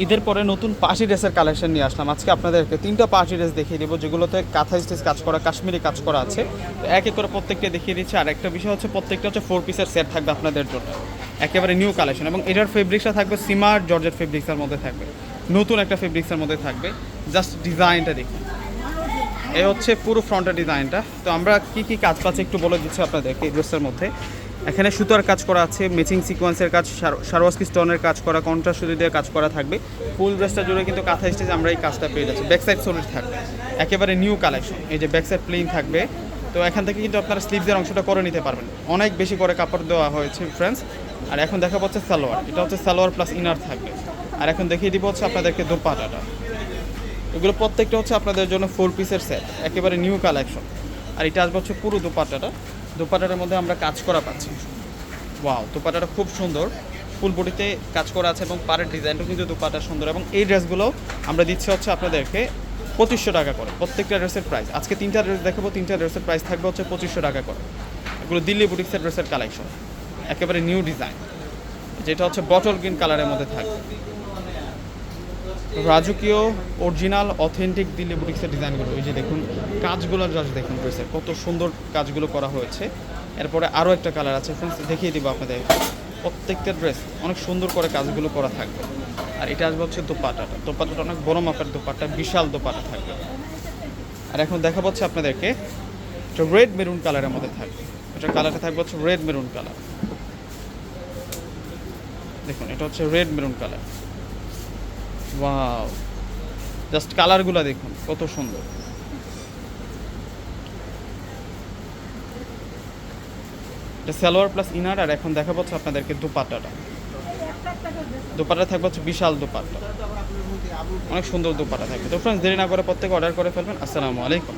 ঈদের পরে নতুন পার্টি ড্রেসের কালেকশন নিয়ে আসলাম। আজকে আপনাদেরকে তিনটা পার্টি ড্রেস দেখিয়ে দেবো, যেগুলোতে কাঁথা স্টেজ কাজ করা, কাশ্মীরি কাজ করা আছে। তো এক এক করে প্রত্যেকটা দেখিয়ে দিচ্ছি। আর একটা বিষয় হচ্ছে, প্রত্যেকটা হচ্ছে ফোর পিসের সেট থাকবে আপনাদের জন্য। একেবারে নিউ কালেকশন এবং এটার ফেব্রিক্সটা থাকবে সিমার জর্জেট ফেব্রিক্সের মধ্যে থাকবে। নতুন একটা ফেব্রিক্সের মধ্যে থাকবে। জাস্ট ডিজাইনটা দেখুন এই হচ্ছে পুরো ফ্রন্টের ডিজাইনটা তো আমরা কি কি কাজ পাচ্ছি একটু বলে দিচ্ছি আপনাদেরকে এই ড্রেসের মধ্যে। এখানে সুতার কাজ করা আছে ম্যাচিং সিকোয়েন্সের কাজ সারওয়াস্কি স্টোনের কাজ করা কন্ট্রাস্ট দিয়ে কাজ করা থাকবে। ফুল ড্রেসটা জুড়ে কিন্তু কাঁথা স্টেজ আমরা এই কাজটা পেয়ে যাচ্ছি। ব্যাক সাইড সলিড থাকবে। একেবারে নিউ কালেকশন এই যে ব্যাক সাইড প্লেন থাকবে। তো এখান থেকে কিন্তু আপনারা স্লিভসের অংশটা করে নিতে পারবেন। অনেক বেশি করে কাপড় দেওয়া হয়েছে ফ্রেন্ডস আর এখন দেখা পাচ্ছে সালোয়ার। এটা হচ্ছে সালোয়ার প্লাস ইনার থাকবে। আর এখন দেখিয়ে দিব হচ্ছে আপনাদেরকে দোপাটাটা এগুলো প্রত্যেকটা হচ্ছে আপনাদের জন্য ফোর পিসের সেট একেবারে নিউ কালেকশন আর এটা আসবে হচ্ছে পুরো দোপাট্টাটা। দোপাট্টাটার মধ্যে আমরা কাজ করা পাচ্ছি। ওয়াও দোপাট্টাটা খুব সুন্দর। ফুল বডিতে কাজ করা আছে এবং পাড়ের ডিজাইনটাও কিন্তু দোপাট্টা সুন্দর এবং এই ড্রেসগুলো আমরা দিচ্ছি হচ্ছে আপনাদেরকে পঁচিশশো টাকা করে, প্রত্যেকটা ড্রেসের প্রাইস আজকে তিনটা ড্রেস দেখাবো, তিনটা ড্রেসের প্রাইস থাকবে হচ্ছে পঁচিশশো টাকা করে। এগুলো দিল্লি বুটিক্সের ড্রেসের কালেকশন একেবারে নিউ ডিজাইন যেটা হচ্ছে বটল গ্রিন কালারের মধ্যে থাকবে। রাজকীয় অরিজিনাল অথেন্টিক দিল্লি বুটিক্সের ডিজাইনগুলো এই যে দেখুন, কাজগুলো জাস্ট দেখুন ড্রেসের কত সুন্দর কাজগুলো করা হয়েছে। এরপরে আরও একটা কালার আছে। ফ্রেন্ডস দেখিয়ে দিব আপনাদের। প্রত্যেকটা ড্রেস অনেক সুন্দর করে কাজগুলো করা থাকবে। আর এটা আসবে হচ্ছে দোপাটাটা। দোপাটাটা অনেক বড় মাপের দোপাটা বিশাল দোপাটা থাকবে। আর এখন দেখা পাচ্ছে আপনাদেরকে এটা রেড মেরুন কালারের মধ্যে থাকবে। এটা কালারটা থাকবে হচ্ছে রেড মেরুন কালার দেখুন, এটা হচ্ছে red maroon colour wow just কালারগুলো দেখুন, কত সুন্দর। এটা সালোয়ার প্লাস ইনার আর এখন দেখা পাচ্ছে আপনাদেরকে দুপাট্টাটা। দুপাট্টা থাকবে হচ্ছে বিশাল দুপাট্টা। অনেক সুন্দর দুপাটা থাকবে। তো ফ্রেন্ডস দেরি না করে প্রত্যেকে অর্ডার করে ফেলবেন। আসসালামু আলাইকুম।